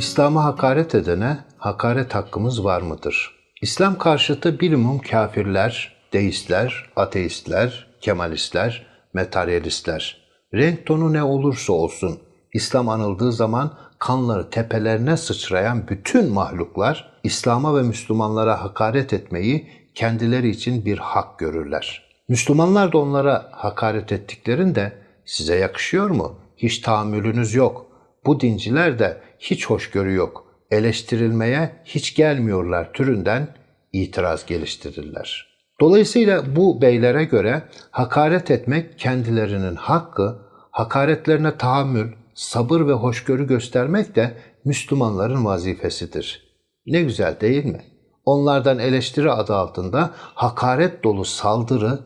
İslam'a hakaret edene hakaret hakkımız var mıdır? İslam karşıtı bilimum kafirler, deistler, ateistler, kemalistler, materyalistler. Renk tonu ne olursa olsun İslam anıldığı zaman kanları tepelerine sıçrayan bütün mahluklar İslam'a ve Müslümanlara hakaret etmeyi kendileri için bir hak görürler. Müslümanlar da onlara hakaret ettiklerinde size yakışıyor mu? Hiç tahammülünüz yok. Bu dinciler de hiç hoşgörü yok. Eleştirilmeye hiç gelmiyorlar türünden itiraz geliştirirler. Dolayısıyla bu beylere göre hakaret etmek kendilerinin hakkı, hakaretlerine tahammül, sabır ve hoşgörü göstermek de Müslümanların vazifesidir. Ne güzel değil mi? Onlardan eleştiri adı altında hakaret dolu saldırı,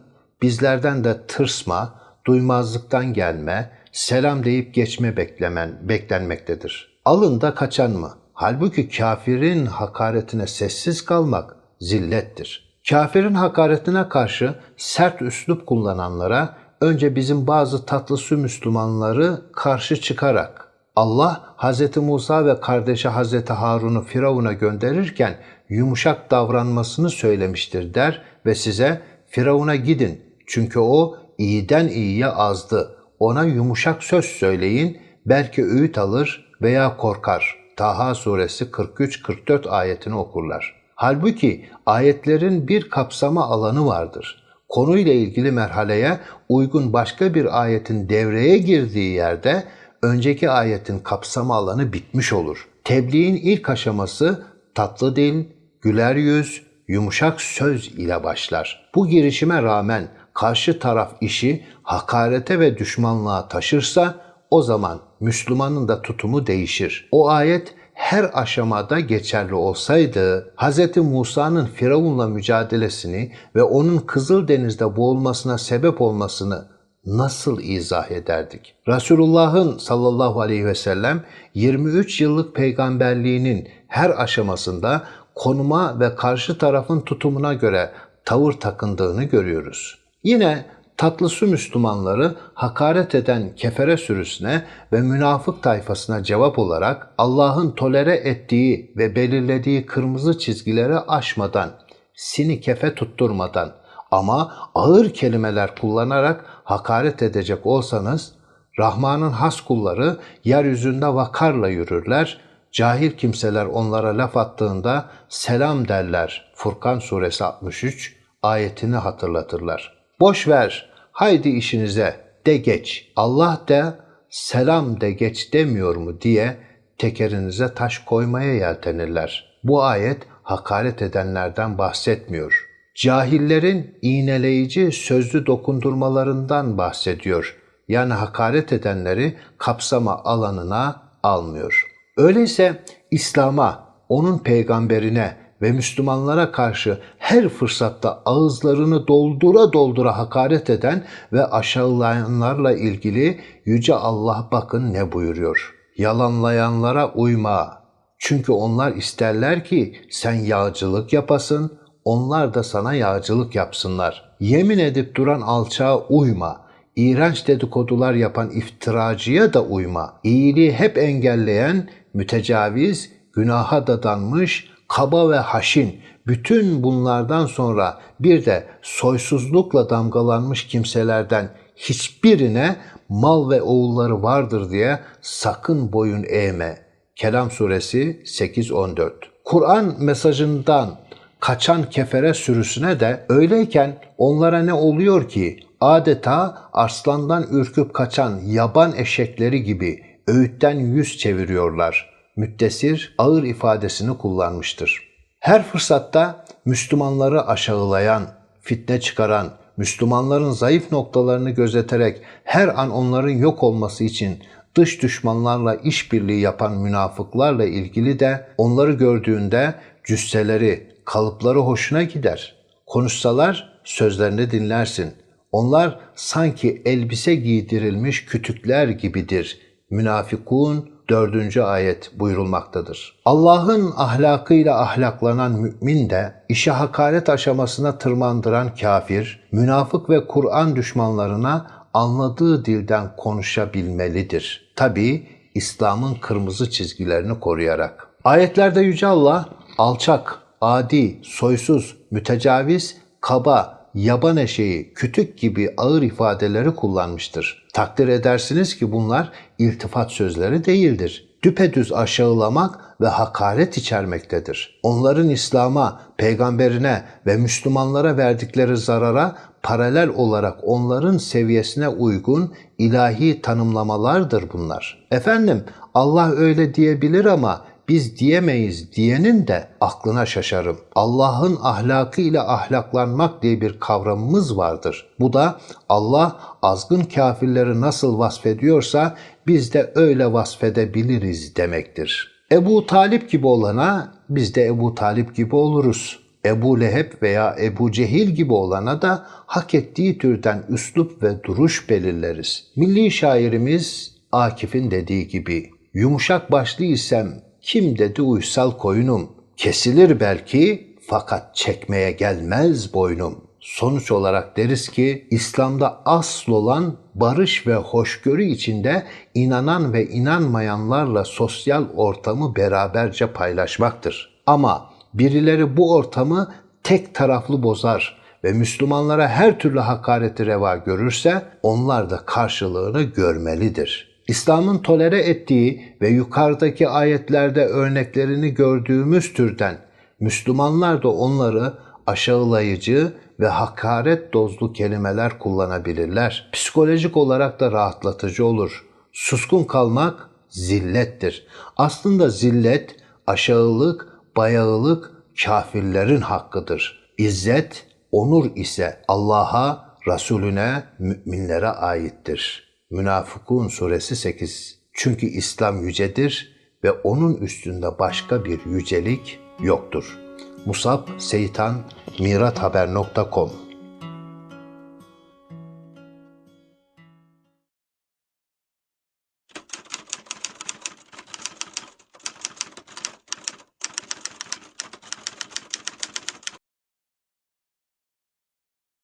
bizlerden de tırsma, duymazlıktan gelme, selam deyip geçme beklemen, beklenmektedir. Alın da kaçan mı? Halbuki kafirin hakaretine sessiz kalmak zillettir. Kafirin hakaretine karşı sert üslup kullananlara önce bizim bazı tatlısı Müslümanları karşı çıkarak Allah Hz. Musa ve kardeşi Hz. Harun'u Firavun'a gönderirken yumuşak davranmasını söylemiştir der ve size Firavun'a gidin çünkü o iyiden iyiye azdı. Ona yumuşak söz söyleyin belki öğüt alır veya korkar. Taha suresi 43-44 ayetini okurlar. Halbuki ayetlerin bir kapsama alanı vardır. Konuyla ilgili merhaleye uygun başka bir ayetin devreye girdiği yerde önceki ayetin kapsama alanı bitmiş olur. Tebliğin ilk aşaması tatlı dil, güler yüz, yumuşak söz ile başlar. Bu girişime rağmen karşı taraf işi hakarete ve düşmanlığa taşırsa o zaman Müslümanın da tutumu değişir. O ayet her aşamada geçerli olsaydı Hz. Musa'nın Firavun'la mücadelesini ve onun Kızıldeniz'de boğulmasına sebep olmasını nasıl izah ederdik? Resulullah'ın sallallahu aleyhi ve sellem 23 yıllık peygamberliğinin her aşamasında konuma ve karşı tarafın tutumuna göre tavır takındığını görüyoruz. Yine tatlısı Müslümanları hakaret eden kefere sürüsüne ve münafık tayfasına cevap olarak Allah'ın tolere ettiği ve belirlediği kırmızı çizgileri aşmadan, sini kefe tutturmadan ama ağır kelimeler kullanarak hakaret edecek olsanız Rahman'ın has kulları yeryüzünde vakarla yürürler, cahil kimseler onlara laf attığında selam derler. Furkan suresi 63 ayetini hatırlatırlar. Boş ver, haydi işinize de geç. Allah da selam de geç demiyor mu diye tekerinize taş koymaya yeltenirler. Bu ayet hakaret edenlerden bahsetmiyor. Cahillerin iğneleyici sözlü dokundurmalarından bahsediyor. Yani hakaret edenleri kapsama alanına almıyor. Öyleyse İslam'a, onun peygamberine, ve Müslümanlara karşı her fırsatta ağızlarını doldura doldura hakaret eden ve aşağılayanlarla ilgili Yüce Allah bakın ne buyuruyor. Yalanlayanlara uyma. Çünkü onlar isterler ki sen yağcılık yapasın, onlar da sana yağcılık yapsınlar. Yemin edip duran alçağa uyma. İğrenç dedikodular yapan iftiracıya da uyma. İyiliği hep engelleyen, mütecaviz, günaha dadanmış, kaba ve haşin, bütün bunlardan sonra bir de soysuzlukla damgalanmış kimselerden hiçbirine mal ve oğulları vardır diye sakın boyun eğme. Kelam suresi 8-14 Kur'an mesajından kaçan kefere sürüsüne de öyleyken onlara ne oluyor ki adeta arslandan ürküp kaçan yaban eşekleri gibi öğütten yüz çeviriyorlar.'' Müttesir ağır ifadesini kullanmıştır. Her fırsatta Müslümanları aşağılayan, fitne çıkaran, Müslümanların zayıf noktalarını gözeterek her an onların yok olması için dış düşmanlarla işbirliği yapan münafıklarla ilgili de onları gördüğünde cüsseleri, kalıpları hoşuna gider. Konuşsalar sözlerini dinlersin. Onlar sanki elbise giydirilmiş kütükler gibidir. Münafikun 4. ayet buyurulmaktadır. Allah'ın ahlakıyla ahlaklanan mümin de işe hakaret aşamasına tırmandıran kafir, münafık ve Kur'an düşmanlarına anladığı dilden konuşabilmelidir. Tabi İslam'ın kırmızı çizgilerini koruyarak. Ayetlerde Yüce Allah alçak, adi, soysuz, mütecaviz, kaba, yaban eşeği, kütük gibi ağır ifadeleri kullanmıştır. Takdir edersiniz ki bunlar iltifat sözleri değildir. Düpedüz aşağılamak ve hakaret içermektedir. Onların İslam'a, peygamberine ve Müslümanlara verdikleri zarara paralel olarak onların seviyesine uygun ilahi tanımlamalardır bunlar. Efendim Allah öyle diyebilir ama biz diyemeyiz diyenin de aklına şaşarım. Allah'ın ahlakı ile ahlaklanmak diye bir kavramımız vardır. Bu da Allah azgın kafirleri nasıl vasfediyorsa biz de öyle vasfedebiliriz demektir. Ebu Talip gibi olana biz de Ebu Talip gibi oluruz. Ebu Leheb veya Ebu Cehil gibi olana da hak ettiği türden üslup ve duruş belirleriz. Milli şairimiz Akif'in dediği gibi yumuşak başlı isem kim dedi uysal koyunum kesilir belki fakat çekmeye gelmez boynum. Sonuç olarak deriz ki İslam'da asıl olan barış ve hoşgörü içinde inanan ve inanmayanlarla sosyal ortamı beraberce paylaşmaktır. Ama birileri bu ortamı tek taraflı bozar ve Müslümanlara her türlü hakareti reva görürse onlar da karşılığını görmelidir. İslam'ın tolere ettiği ve yukarıdaki ayetlerde örneklerini gördüğümüz türden Müslümanlar da onları aşağılayıcı ve hakaret dozlu kelimeler kullanabilirler. Psikolojik olarak da rahatlatıcı olur. Suskun kalmak zillettir. Aslında zillet, aşağılık, bayağılık kafirlerin hakkıdır. İzzet, onur ise Allah'a, Resulüne, müminlere aittir. Münafıkun suresi 8. Çünkü İslam yücedir ve onun üstünde başka bir yücelik yoktur. Musab Seytan Mirathaber.com